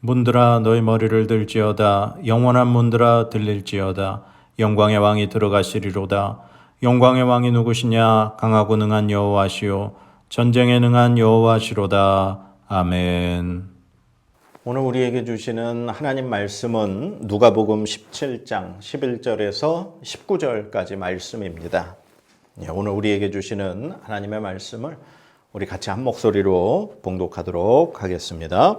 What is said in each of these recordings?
문들아 너희 머리를 들지어다 영원한 문들아 들릴지어다 영광의 왕이 들어가시리로다 영광의 왕이 누구시냐 강하고 능한 여호와시요 전쟁에 능한 여호와시로다 아멘. 오늘 우리에게 주시는 하나님 말씀은 누가복음 17장 11절에서 19절까지 말씀입니다. 예, 오늘 우리에게 주시는 하나님의 말씀을 우리 같이 한 목소리로 봉독하도록 하겠습니다.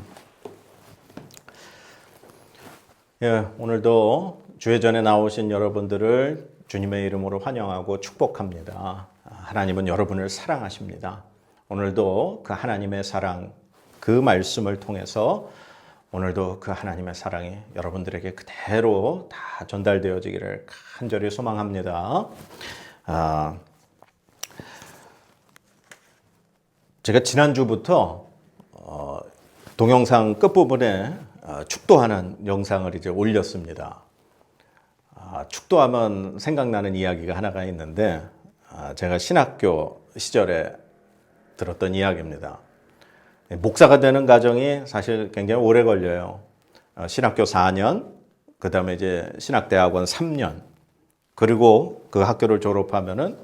예, 오늘도 주회전에 나오신 여러분들을 주님의 이름으로 환영하고 축복합니다. 하나님은 여러분을 사랑하십니다. 오늘도 그 하나님의 사랑, 그 말씀을 통해서 오늘도 그 하나님의 사랑이 여러분들에게 그대로 다 전달되어지기를 간절히 소망합니다. 아, 제가 지난주부터 어, 동영상 끝부분에 어, 축도하는 영상을 이제 올렸습니다. 아, 축도하면 생각나는 이야기가 하나가 있는데 아, 제가 신학교 시절에 들었던 이야기입니다. 목사가 되는 과정이 사실 굉장히 오래 걸려요. 어, 신학교 4년, 그 다음에 이제 신학대학원 3년, 그리고 그 학교를 졸업하면은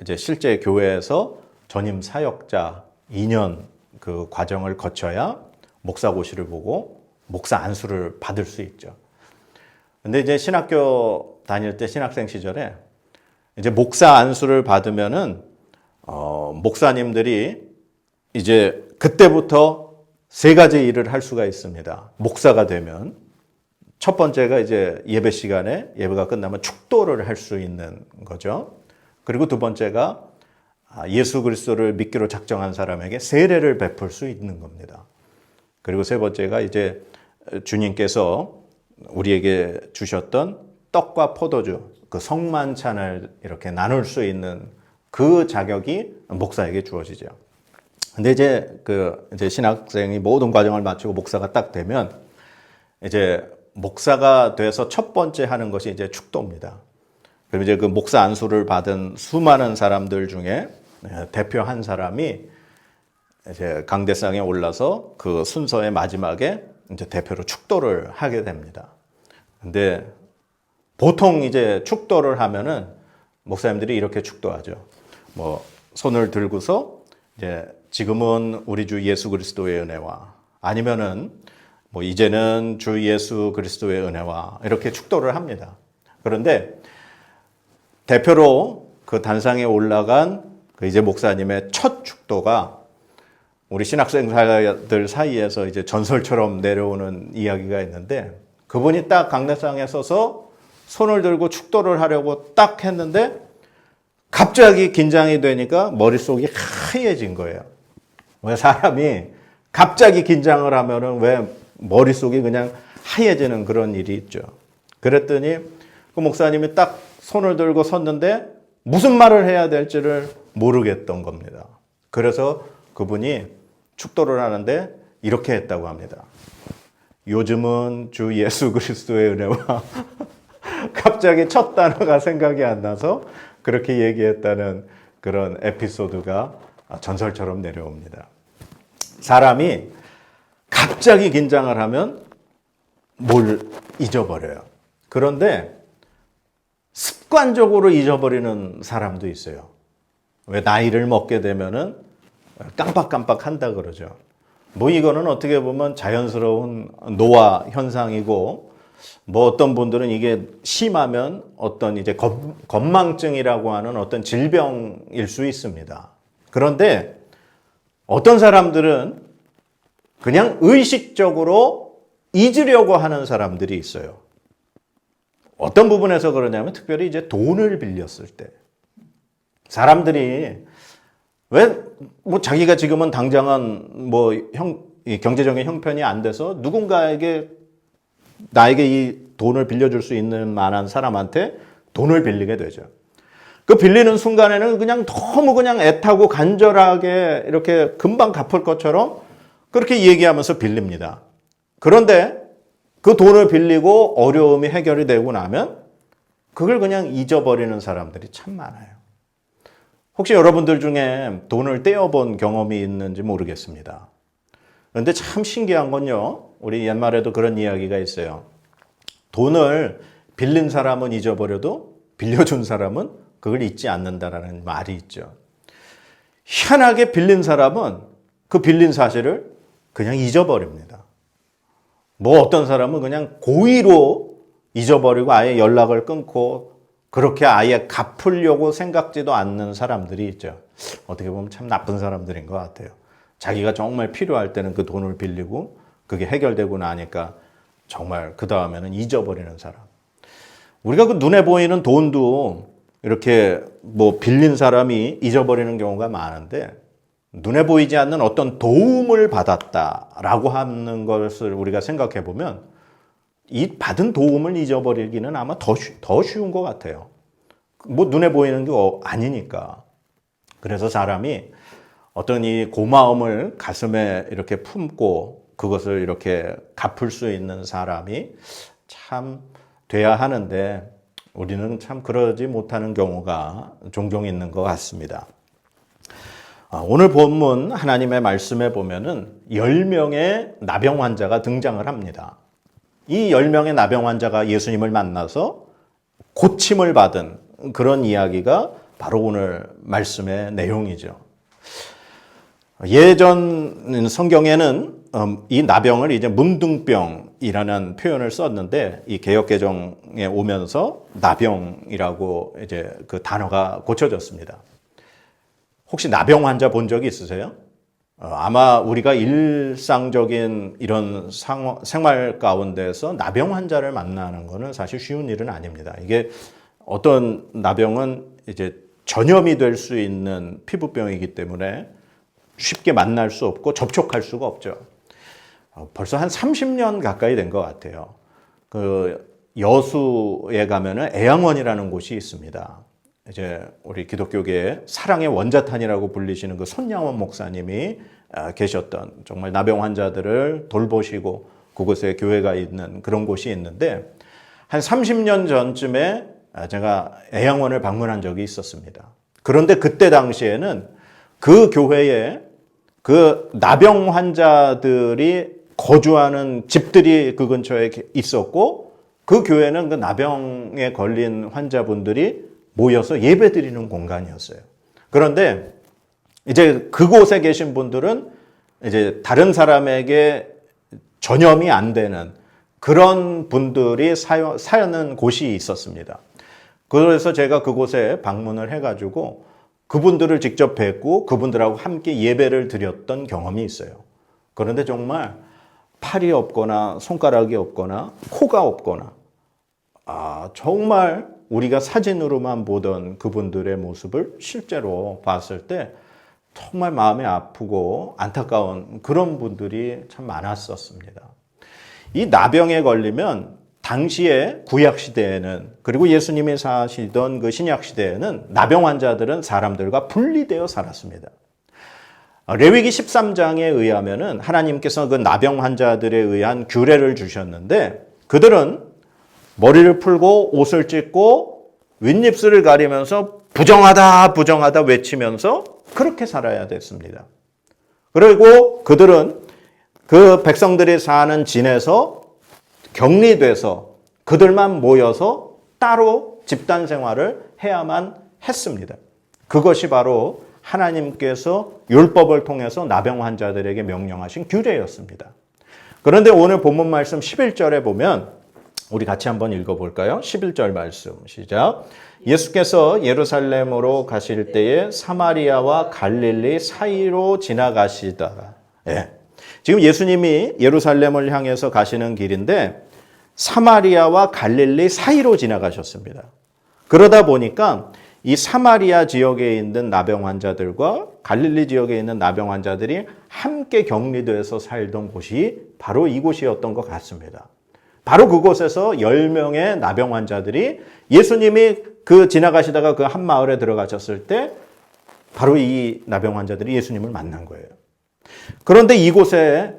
이제 실제 교회에서 전임 사역자 2년 그 과정을 거쳐야 목사고시를 보고 목사 안수를 받을 수 있죠. 근데 이제 신학교 다닐 때 신학생 시절에 이제 목사 안수를 받으면은 어, 목사님들이 이제 그때부터 세 가지 일을 할 수가 있습니다. 목사가 되면 첫 번째가 이제 예배 시간에 예배가 끝나면 축도를 할 수 있는 거죠. 그리고 두 번째가 아, 예수 그리스도를 믿기로 작정한 사람에게 세례를 베풀 수 있는 겁니다. 그리고 세 번째가 이제 주님께서 우리에게 주셨던 떡과 포도주, 그 성만찬을 이렇게 나눌 수 있는 그 자격이 목사에게 주어지죠. 근데 이제 그 이제 신학생이 모든 과정을 마치고 목사가 딱 되면 이제 목사가 돼서 첫 번째 하는 것이 이제 축도입니다. 그럼 이제 그 목사 안수를 받은 수많은 사람들 중에 대표 한 사람이 이제 강대상에 올라서 그 순서의 마지막에 이제 대표로 축도를 하게 됩니다. 근데 보통 이제 축도를 하면은 목사님들이 이렇게 축도하죠. 뭐 손을 들고서 이제 지금은 우리 주 예수 그리스도의 은혜와 아니면은 뭐 이제는 주 예수 그리스도의 은혜와 이렇게 축도를 합니다. 그런데 대표로 그 단상에 올라간 그 이제 목사님의 첫 축도가 우리 신학생들 사이에서 이제 전설처럼 내려오는 이야기가 있는데 그분이 딱 강대상에 서서 손을 들고 축도를 하려고 딱 했는데 갑자기 긴장이 되니까 머릿속이 하얘진 거예요. 왜 사람이 갑자기 긴장을 하면은 왜 머릿속이 그냥 하얘지는 그런 일이 있죠. 그랬더니 그 목사님이 딱 손을 들고 섰는데 무슨 말을 해야 될지를 모르겠던 겁니다. 그래서 그분이 축도를 하는데 이렇게 했다고 합니다. 요즘은 주 예수 그리스도의 은혜와 갑자기 첫 단어가 생각이 안 나서 그렇게 얘기했다는 그런 에피소드가 전설처럼 내려옵니다. 사람이 갑자기 긴장을 하면 뭘 잊어버려요. 그런데 습관적으로 잊어버리는 사람도 있어요. 왜 나이를 먹게 되면은 깜빡깜빡 한다 그러죠. 뭐 이거는 어떻게 보면 자연스러운 노화 현상이고 뭐 어떤 분들은 이게 심하면 어떤 이제 겁, 건망증이라고 하는 어떤 질병일 수 있습니다. 그런데 어떤 사람들은 그냥 의식적으로 잊으려고 하는 사람들이 있어요. 어떤 부분에서 그러냐면 특별히 이제 돈을 빌렸을 때 사람들이 왜 뭐 자기가 지금은 당장은 뭐 형, 이 경제적인 형편이 안 돼서 누군가에게 나에게 이 돈을 빌려줄 수 있는 만한 사람한테 돈을 빌리게 되죠. 그 빌리는 순간에는 그냥 너무 그냥 애타고 간절하게 이렇게 금방 갚을 것처럼 그렇게 얘기하면서 빌립니다. 그런데 그 돈을 빌리고 어려움이 해결이 되고 나면 그걸 그냥 잊어버리는 사람들이 참 많아요. 혹시 여러분들 중에 돈을 떼어본 경험이 있는지 모르겠습니다. 그런데 참 신기한 건요. 우리 옛말에도 그런 이야기가 있어요. 돈을 빌린 사람은 잊어버려도 빌려준 사람은 그걸 잊지 않는다라는 말이 있죠. 희한하게 빌린 사람은 그 빌린 사실을 그냥 잊어버립니다. 뭐 어떤 사람은 그냥 고의로 잊어버리고 아예 연락을 끊고 그렇게 아예 갚으려고 생각지도 않는 사람들이 있죠. 어떻게 보면 참 나쁜 사람들인 것 같아요. 자기가 정말 필요할 때는 그 돈을 빌리고 그게 해결되고 나니까 정말 그 다음에는 잊어버리는 사람. 우리가 그 눈에 보이는 돈도 이렇게 뭐 빌린 사람이 잊어버리는 경우가 많은데 눈에 보이지 않는 어떤 도움을 받았다라고 하는 것을 우리가 생각해 보면 이 받은 도움을 잊어버리기는 아마 더, 쉬, 더 쉬운 것 같아요. 뭐 눈에 보이는 게 어, 아니니까. 그래서 사람이 어떤 이 고마움을 가슴에 이렇게 품고 그것을 이렇게 갚을 수 있는 사람이 참 돼야 하는데 우리는 참 그러지 못하는 경우가 종종 있는 것 같습니다. 아, 오늘 본문 하나님의 말씀에 보면은 10명의 나병 환자가 등장을 합니다. 이 10명의 나병 환자가 예수님을 만나서 고침을 받은 그런 이야기가 바로 오늘 말씀의 내용이죠. 예전 성경에는 음, 이 나병을 이제 문둥병이라는 표현을 썼는데 이 개역 개정에 오면서 나병이라고 이제 그 단어가 고쳐졌습니다. 혹시 나병 환자 본 적이 있으세요? 어, 아마 우리가 일상적인 이런 상황, 생활 가운데서 나병 환자를 만나는 것은 사실 쉬운 일은 아닙니다. 이게 어떤 나병은 이제 전염이 될 수 있는 피부병이기 때문에 쉽게 만날 수 없고 접촉할 수가 없죠. 어, 벌써 한 30년 가까이 된 것 같아요. 그 여수에 가면은 애양원이라는 곳이 있습니다. 이제 우리 기독교계의 사랑의 원자탄이라고 불리시는 그 손양원 목사님이 아, 계셨던 정말 나병 환자들을 돌보시고 그곳에 교회가 있는 그런 곳이 있는데 한 30년 전쯤에 아, 제가 애양원을 방문한 적이 있었습니다. 그런데 그때 당시에는 그 교회에 그 나병 환자들이 거주하는 집들이 그 근처에 있었고 그 교회는 그 나병에 걸린 환자분들이 모여서 예배 드리는 공간이었어요. 그런데 이제 그곳에 계신 분들은 이제 다른 사람에게 전염이 안 되는 그런 분들이 사여, 사는 곳이 있었습니다. 그래서 제가 그곳에 방문을 해가지고 그분들을 직접 뵙고 그분들하고 함께 예배를 드렸던 경험이 있어요. 그런데 정말 팔이 없거나 손가락이 없거나 코가 없거나 아, 정말 우리가 사진으로만 보던 그분들의 모습을 실제로 봤을 때 정말 마음이 아프고 안타까운 그런 분들이 참 많았었습니다. 이 나병에 걸리면 당시에 구약 시대에는 그리고 예수님이 사시던 그 신약 시대에는 나병 환자들은 사람들과 분리되어 살았습니다. 레위기 13장에 의하면은 하나님께서 그 나병 환자들에 의한 규례를 주셨는데 그들은 머리를 풀고 옷을 찢고 윗입술을 가리면서 부정하다 부정하다 외치면서 그렇게 살아야 됐습니다. 그리고 그들은 그 백성들이 사는 진에서 격리돼서 그들만 모여서 따로 집단 생활을 해야만 했습니다. 그것이 바로 하나님께서 율법을 통해서 나병 환자들에게 명령하신 규례였습니다. 그런데 오늘 본문 말씀 11절에 보면 우리 같이 한번 읽어볼까요? 11절 말씀 시작. 예수께서 예루살렘으로 가실 때에 사마리아와 갈릴리 사이로 지나가시다가 예. 지금 예수님이 예루살렘을 향해서 가시는 길인데 사마리아와 갈릴리 사이로 지나가셨습니다. 그러다 보니까 이 사마리아 지역에 있는 나병 환자들과 갈릴리 지역에 있는 나병 환자들이 함께 격리돼서 살던 곳이 바로 이곳이었던 것 같습니다. 바로 그곳에서 10명의 나병 환자들이 예수님이 그 지나가시다가 그 한 마을에 들어가셨을 때 바로 이 나병 환자들이 예수님을 만난 거예요. 그런데 이곳에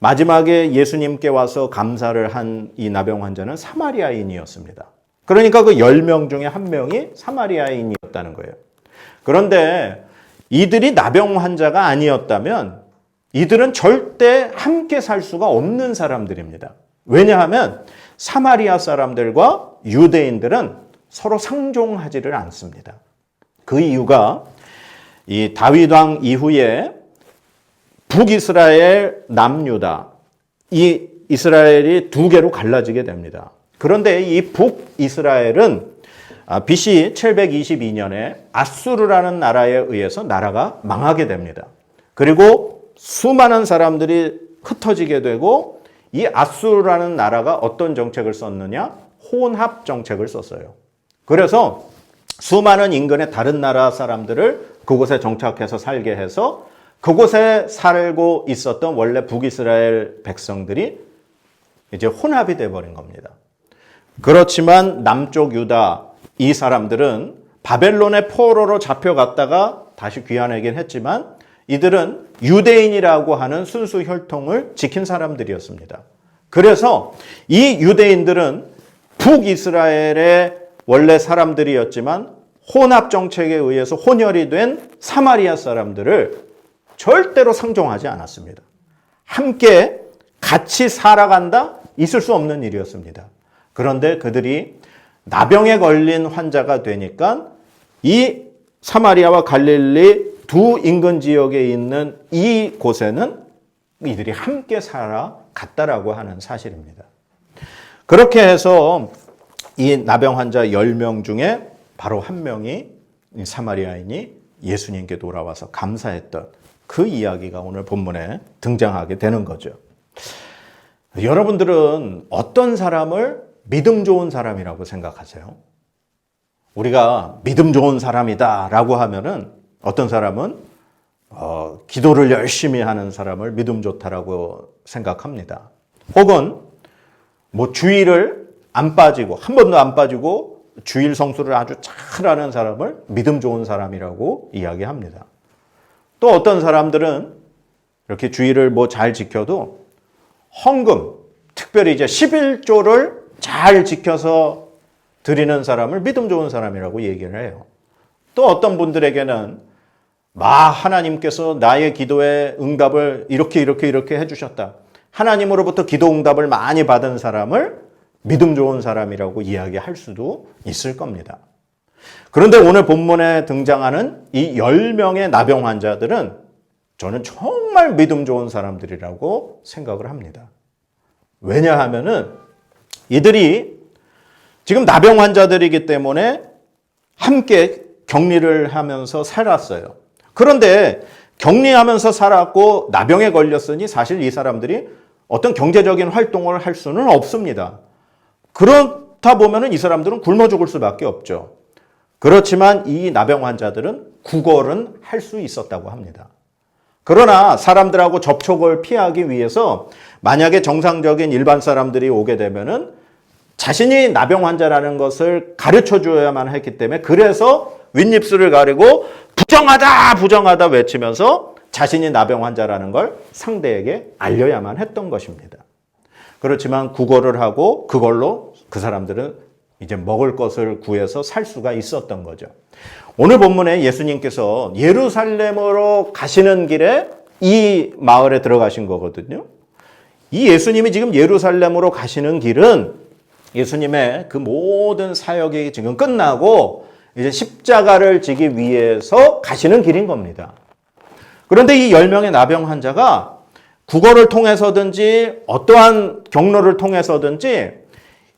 마지막에 예수님께 와서 감사를 한 이 나병 환자는 사마리아인이었습니다. 그러니까 그 10명 중에 한 명이 사마리아인이었다는 거예요. 그런데 이들이 나병 환자가 아니었다면 이들은 절대 함께 살 수가 없는 사람들입니다. 왜냐하면 사마리아 사람들과 유대인들은 서로 상종하지를 않습니다. 그 이유가 이 다윗 왕 이후에 북이스라엘, 남유다 이 이스라엘이 두 개로 갈라지게 됩니다. 그런데 이 북이스라엘은 아, BC 722년에 아수르라는 나라에 의해서 나라가 망하게 됩니다. 그리고 수많은 사람들이 흩어지게 되고 이 아수르라는 나라가 어떤 정책을 썼느냐? 혼합 정책을 썼어요. 그래서 수많은 인근의 다른 나라 사람들을 그곳에 정착해서 살게 해서 그곳에 살고 있었던 원래 북이스라엘 백성들이 이제 혼합이 돼버린 겁니다. 그렇지만 남쪽 유다 이 사람들은 바벨론의 포로로 잡혀갔다가 다시 귀환하긴 했지만 이들은 유대인이라고 하는 순수 혈통을 지킨 사람들이었습니다. 그래서 이 유대인들은 북이스라엘의 원래 사람들이었지만 혼합 정책에 의해서 혼혈이 된 사마리아 사람들을 절대로 상종하지 않았습니다. 함께 같이 살아간다? 있을 수 없는 일이었습니다. 그런데 그들이 나병에 걸린 환자가 되니까 이 사마리아와 갈릴리 두 인근 지역에 있는 이 곳에는 이들이 함께 살아갔다라고 하는 사실입니다. 그렇게 해서 이 나병 환자 10명 중에 바로 한 명이 사마리아인이 예수님께 돌아와서 감사했던 그 이야기가 오늘 본문에 등장하게 되는 거죠. 여러분들은 어떤 사람을 믿음 좋은 사람이라고 생각하세요? 우리가 믿음 좋은 사람이다 라고 하면은 어떤 사람은 어, 기도를 열심히 하는 사람을 믿음 좋다라고 생각합니다. 혹은 뭐 주일을 안 빠지고 한 번도 안 빠지고 주일 성수를 아주 잘하는 사람을 믿음 좋은 사람이라고 이야기합니다. 또 어떤 사람들은 이렇게 주일을 뭐잘 지켜도 헌금, 특별히 이제 11조를 잘 지켜서 드리는 사람을 믿음 좋은 사람이라고 얘기를 해요. 또 어떤 분들에게는 마 하나님께서 나의 기도에 응답을 이렇게 이렇게 이렇게 해주셨다. 하나님으로부터 기도 응답을 많이 받은 사람을 믿음 좋은 사람이라고 이야기할 수도 있을 겁니다. 그런데 오늘 본문에 등장하는 이 10명의 나병 환자들은 저는 정말 믿음 좋은 사람들이라고 생각을 합니다. 왜냐하면은 이들이 지금 나병 환자들이기 때문에 함께 격리를 하면서 살았어요. 그런데 격리하면서 살았고 나병에 걸렸으니 사실 이 사람들이 어떤 경제적인 활동을 할 수는 없습니다. 그렇다 보면은 이 사람들은 굶어 죽을 수밖에 없죠. 그렇지만 이 나병 환자들은 구걸은 할 수 있었다고 합니다. 그러나 사람들하고 접촉을 피하기 위해서 만약에 정상적인 일반 사람들이 오게 되면은 자신이 나병 환자라는 것을 가르쳐 줘야만 했기 때문에 그래서 윗입술을 가리고 부정하다 부정하다 외치면서 자신이 나병 환자라는 걸 상대에게 알려야만 했던 것입니다. 그렇지만 구걸을 하고 그걸로 그 사람들은 이제 먹을 것을 구해서 살 수가 있었던 거죠. 오늘 본문에 예수님께서 예루살렘으로 가시는 길에 이 마을에 들어가신 거거든요. 이 예수님이 지금 예루살렘으로 가시는 길은 예수님의 그 모든 사역이 지금 끝나고 이제 십자가를 지기 위해서 가시는 길인 겁니다. 그런데 이 10명의 나병 환자가 국어를 통해서든지 어떠한 경로를 통해서든지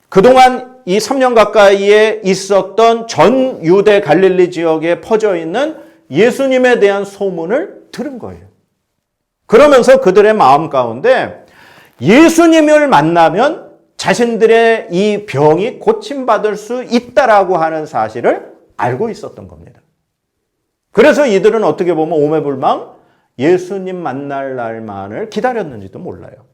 그동안 이 3년 가까이에 있었던 전 유대 갈릴리 지역에 퍼져 있는 예수님에 대한 소문을 들은 거예요. 그러면서 그들의 마음 가운데 예수님을 만나면 자신들의 이 병이 고침받을 수 있다라고 하는 사실을 알고 있었던 겁니다. 그래서 이들은 어떻게 보면 오매불망 예수님 만날 날만을 기다렸는지도 몰라요.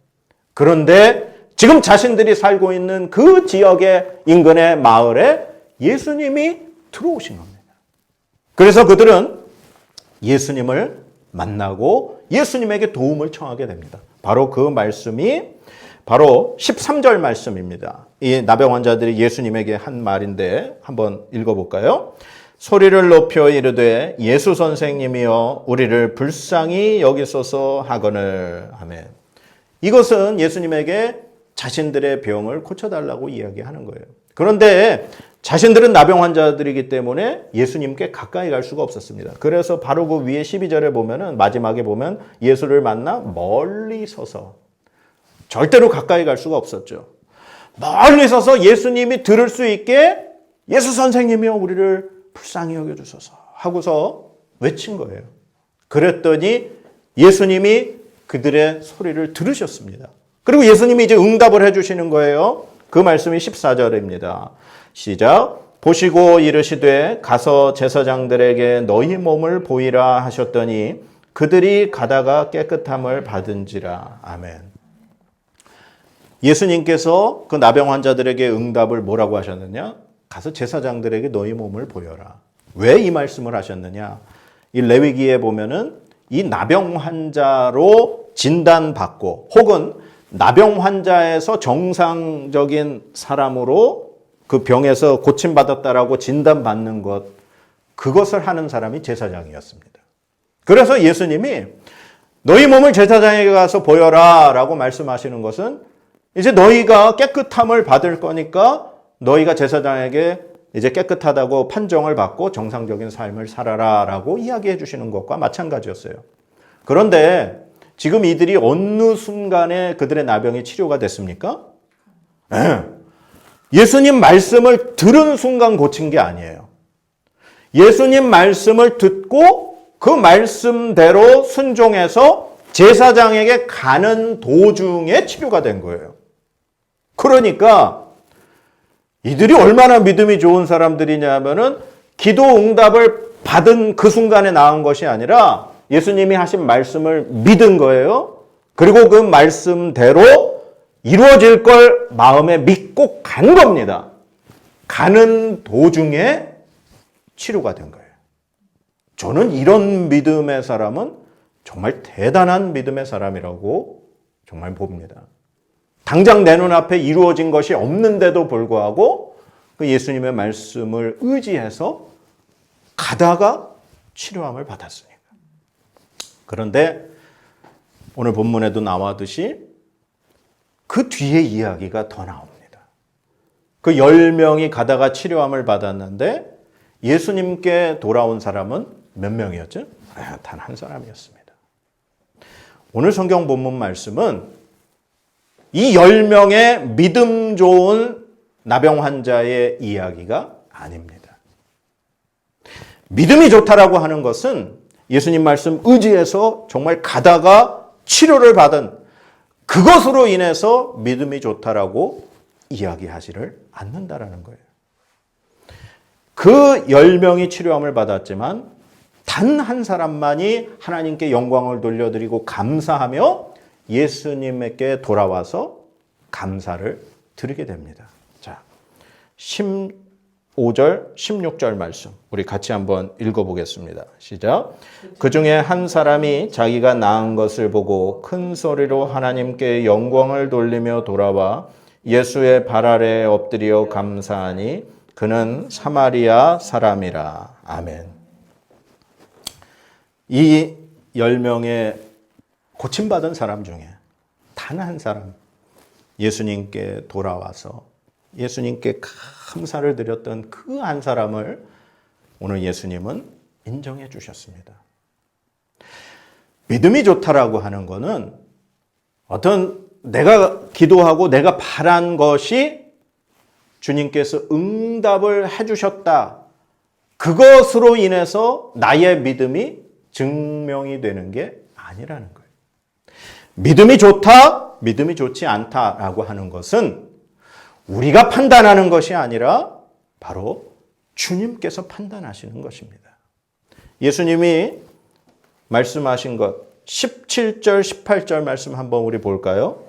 그런데 지금 자신들이 살고 있는 그 지역의 인근의 마을에 예수님이 들어오신 겁니다. 그래서 그들은 예수님을 만나고 예수님에게 도움을 청하게 됩니다. 바로 그 말씀이 바로 13절 말씀입니다. 이 나병 환자들이 예수님에게 한 말인데 한번 읽어볼까요? 소리를 높여 이르되 예수 선생님이여 우리를 불쌍히 여기소서 하거늘 아멘. 이것은 예수님에게 자신들의 병을 고쳐달라고 이야기하는 거예요. 그런데 자신들은 나병 환자들이기 때문에 예수님께 가까이 갈 수가 없었습니다. 그래서 바로 그 위에 12절에 보면은 마지막에 보면 예수를 만나 멀리 서서 절대로 가까이 갈 수가 없었죠. 멀리 서서 예수님이 들을 수 있게 예수 선생님이여 우리를 불쌍히 여겨주소서 하고서 외친 거예요. 그랬더니 예수님이 그들의 소리를 들으셨습니다. 그리고 예수님이 이제 응답을 해주시는 거예요. 그 말씀이 14절입니다. 시작. 보시고 이르시되 가서 제사장들에게 너희 몸을 보이라 하셨더니 그들이 가다가 깨끗함을 받은지라. 아멘. 예수님께서 그 나병 환자들에게 응답을 뭐라고 하셨느냐? 가서 제사장들에게 너희 몸을 보여라. 왜 이 말씀을 하셨느냐? 이 레위기에 보면은 이 나병 환자로 진단받고 혹은 나병 환자에서 정상적인 사람으로 그 병에서 고침받았다라고 진단받는 것, 그것을 하는 사람이 제사장이었습니다. 그래서 예수님이 너희 몸을 제사장에게 가서 보여라 라고 말씀하시는 것은 이제 너희가 깨끗함을 받을 거니까 너희가 제사장에게 이제 깨끗하다고 판정을 받고 정상적인 삶을 살아라 라고 이야기해 주시는 것과 마찬가지였어요. 그런데 지금 이들이 어느 순간에 그들의 나병이 치료가 됐습니까? 네. 예수님 말씀을 들은 순간 고친 게 아니에요. 예수님 말씀을 듣고 그 말씀대로 순종해서 제사장에게 가는 도중에 치료가 된 거예요. 그러니까 이들이 얼마나 믿음이 좋은 사람들이냐면은 기도 응답을 받은 그 순간에 나은 것이 아니라 예수님이 하신 말씀을 믿은 거예요. 그리고 그 말씀대로 이루어질 걸 마음에 믿고 간 겁니다. 가는 도중에 치료가 된 거예요. 저는 이런 믿음의 사람은 정말 대단한 믿음의 사람이라고 정말 봅니다. 당장 내 눈앞에 이루어진 것이 없는데도 불구하고 그 예수님의 말씀을 의지해서 가다가 치료함을 받았으니까. 그런데 오늘 본문에도 나와듯이 그 뒤에 이야기가 더 나옵니다. 그 10명이 가다가 치료함을 받았는데 예수님께 돌아온 사람은 몇 명이었죠? 아, 단한 사람이었습니다. 오늘 성경 본문 말씀은 이 10명의 믿음 좋은 나병 환자의 이야기가 아닙니다. 믿음이 좋다라고 하는 것은 예수님 말씀 의지해서 정말 가다가 치료를 받은 그것으로 인해서 믿음이 좋다라고 이야기하지를 않는다라는 거예요. 그 10명이 치료함을 받았지만 단 한 사람만이 하나님께 영광을 돌려드리고 감사하며 예수님에게 돌아와서 감사를 드리게 됩니다. 자, 15절, 16절 말씀. 우리 같이 한번 읽어보겠습니다. 시작. 그 중에 한 사람이 자기가 나은 것을 보고 큰 소리로 하나님께 영광을 돌리며 돌아와 예수의 발 아래 엎드려 감사하니 그는 사마리아 사람이라. 아멘. 이 10명의 고침받은 사람 중에 단 한 사람 예수님께 돌아와서 예수님께 감사를 드렸던 그 한 사람을 오늘 예수님은 인정해 주셨습니다. 믿음이 좋다라고 하는 것은 어떤 내가 기도하고 내가 바란 것이 주님께서 응답을 해 주셨다. 그것으로 인해서 나의 믿음이 증명이 되는 게 아니라는 거예요. 믿음이 좋다, 믿음이 좋지 않다라고 하는 것은 우리가 판단하는 것이 아니라 바로 주님께서 판단하시는 것입니다. 예수님이 말씀하신 것 17절 18절 말씀 한번 우리 볼까요?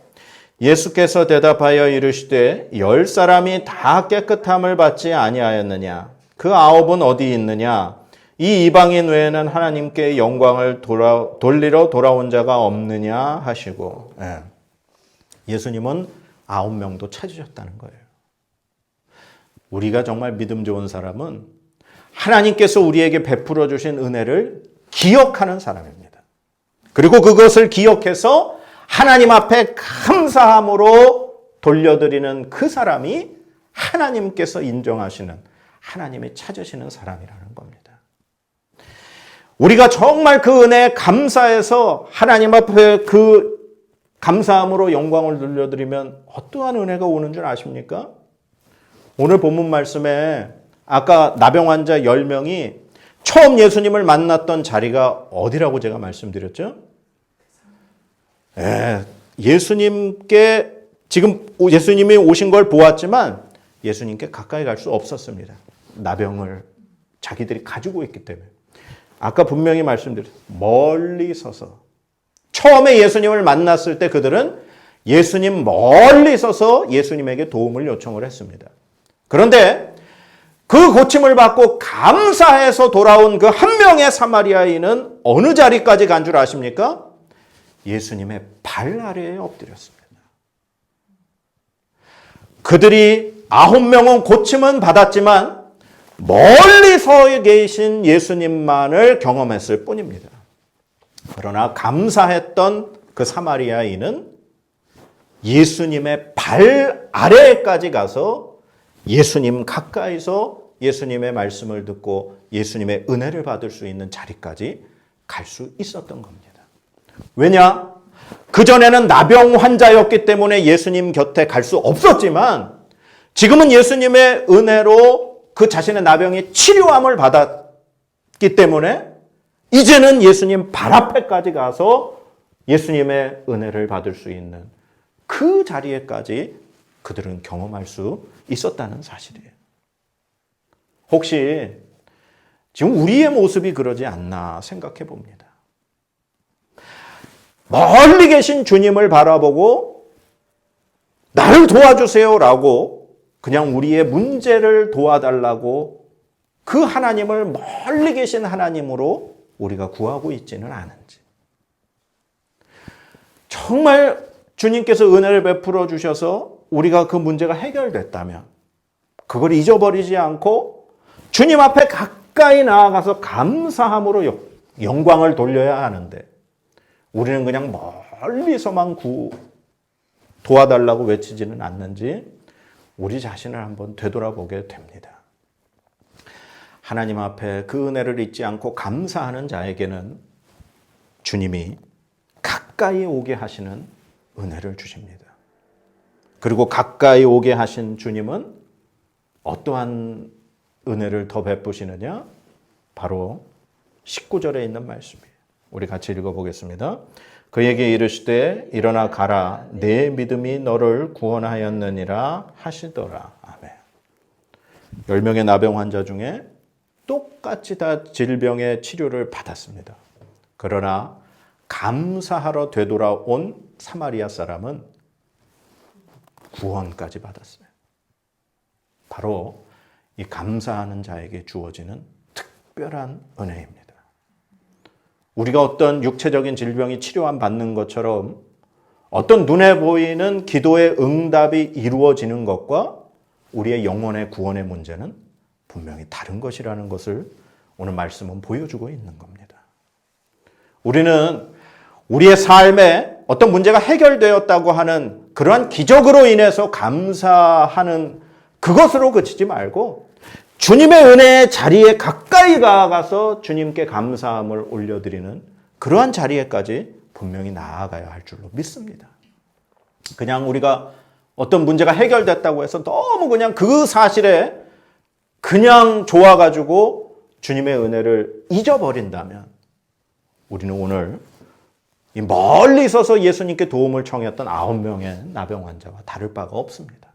예수께서 대답하여 이르시되 열 사람이 다 깨끗함을 받지 아니하였느냐 그 아홉은 어디 있느냐 이 이방인 외에는 하나님께 영광을 돌아, 돌리러 돌아온 자가 없느냐 하시고 예. 예수님은 아홉 명도 찾으셨다는 거예요. 우리가 정말 믿음 좋은 사람은 하나님께서 우리에게 베풀어 주신 은혜를 기억하는 사람입니다. 그리고 그것을 기억해서 하나님 앞에 감사함으로 돌려드리는 그 사람이 하나님께서 인정하시는 하나님이 찾으시는 사람이라는 겁니다. 우리가 정말 그 은혜에 감사해서 하나님 앞에 그 감사함으로 영광을 돌려드리면 어떠한 은혜가 오는 줄 아십니까? 오늘 본문 말씀에 아까 나병 환자 10명이 처음 예수님을 만났던 자리가 어디라고 제가 말씀드렸죠? 예, 예수님께 지금 예수님이 오신 걸 보았지만 예수님께 가까이 갈 수 없었습니다. 나병을 자기들이 가지고 있기 때문에. 아까 분명히 말씀드렸어요. 멀리 서서. 처음에 예수님을 만났을 때 그들은 예수님 멀리 서서 예수님에게 도움을 요청을 했습니다. 그런데 그 고침을 받고 감사해서 돌아온 그 한 명의 사마리아인은 어느 자리까지 간 줄 아십니까? 예수님의 발 아래에 엎드렸습니다. 그들이 아홉 명은 고침은 받았지만 멀리 서 계신 예수님만을 경험했을 뿐입니다. 그러나 감사했던 그 사마리아인은 예수님의 발 아래까지 가서 예수님 가까이서 예수님의 말씀을 듣고 예수님의 은혜를 받을 수 있는 자리까지 갈 수 있었던 겁니다. 왜냐? 그전에는 나병 환자였기 때문에 예수님 곁에 갈 수 없었지만 지금은 예수님의 은혜로 그 자신의 나병이 치료함을 받았기 때문에 이제는 예수님 발 앞에까지 가서 예수님의 은혜를 받을 수 있는 그 자리에까지 그들은 경험할 수 있었다는 사실이에요. 혹시 지금 우리의 모습이 그러지 않나 생각해 봅니다. 멀리 계신 주님을 바라보고 나를 도와주세요라고 그냥 우리의 문제를 도와달라고 그 하나님을 멀리 계신 하나님으로 우리가 구하고 있지는 않은지. 정말 주님께서 은혜를 베풀어 주셔서 우리가 그 문제가 해결됐다면 그걸 잊어버리지 않고 주님 앞에 가까이 나아가서 감사함으로 영광을 돌려야 하는데 우리는 그냥 멀리서만 구, 도와달라고 외치지는 않는지 우리 자신을 한번 되돌아보게 됩니다. 하나님 앞에 그 은혜를 잊지 않고 감사하는 자에게는 주님이 가까이 오게 하시는 은혜를 주십니다. 그리고 가까이 오게 하신 주님은 어떠한 은혜를 더 베푸시느냐? 바로 19절에 있는 말씀이에요. 우리 같이 읽어보겠습니다. 그에게 이르시되 일어나 가라 내 믿음이 너를 구원하였느니라 하시더라. 아멘. 10명의 나병 환자 중에 똑같이 다 질병의 치료를 받았습니다. 그러나 감사하러 되돌아온 사마리아 사람은 구원까지 받았어요. 바로 이 감사하는 자에게 주어지는 특별한 은혜입니다. 우리가 어떤 육체적인 질병이 치료함 받는 것처럼 어떤 눈에 보이는 기도의 응답이 이루어지는 것과 우리의 영혼의 구원의 문제는 분명히 다른 것이라는 것을 오늘 말씀은 보여주고 있는 겁니다. 우리는 우리의 삶에 어떤 문제가 해결되었다고 하는 그러한 기적으로 인해서 감사하는 그것으로 그치지 말고 주님의 은혜의 자리에 가까이 가서 주님께 감사함을 올려드리는 그러한 자리에까지 분명히 나아가야 할 줄로 믿습니다. 그냥 우리가 어떤 문제가 해결됐다고 해서 너무 그냥 그 사실에 그냥 좋아가지고 주님의 은혜를 잊어버린다면 우리는 오늘 이 멀리 있어서 예수님께 도움을 청했던 아홉 명의 나병 환자와 다를 바가 없습니다.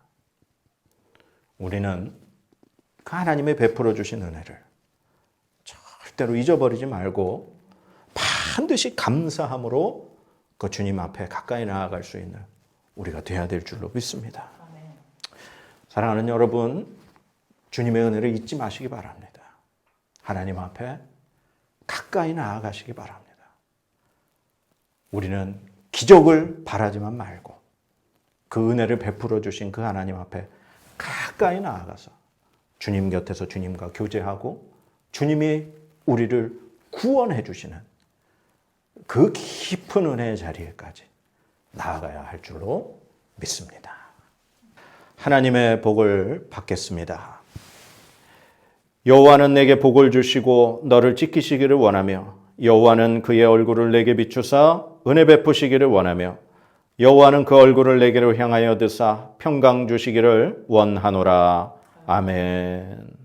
우리는 그 하나님의 베풀어 주신 은혜를 절대로 잊어버리지 말고 반드시 감사함으로 그 주님 앞에 가까이 나아갈 수 있는 우리가 되어야 될 줄로 믿습니다. 사랑하는 여러분, 주님의 은혜를 잊지 마시기 바랍니다. 하나님 앞에 가까이 나아가시기 바랍니다. 우리는 기적을 바라지만 말고 그 은혜를 베풀어 주신 그 하나님 앞에 가까이 나아가서 주님 곁에서 주님과 교제하고 주님이 우리를 구원해 주시는 그 깊은 은혜의 자리에까지 나아가야 할 줄로 믿습니다. 하나님의 복을 받겠습니다. 여호와는 내게 복을 주시고 너를 지키시기를 원하며 여호와는 그의 얼굴을 내게 비추사 은혜 베푸시기를 원하며 여호와는 그 얼굴을 내게로 향하여 드사 평강 주시기를 원하노라. 아멘.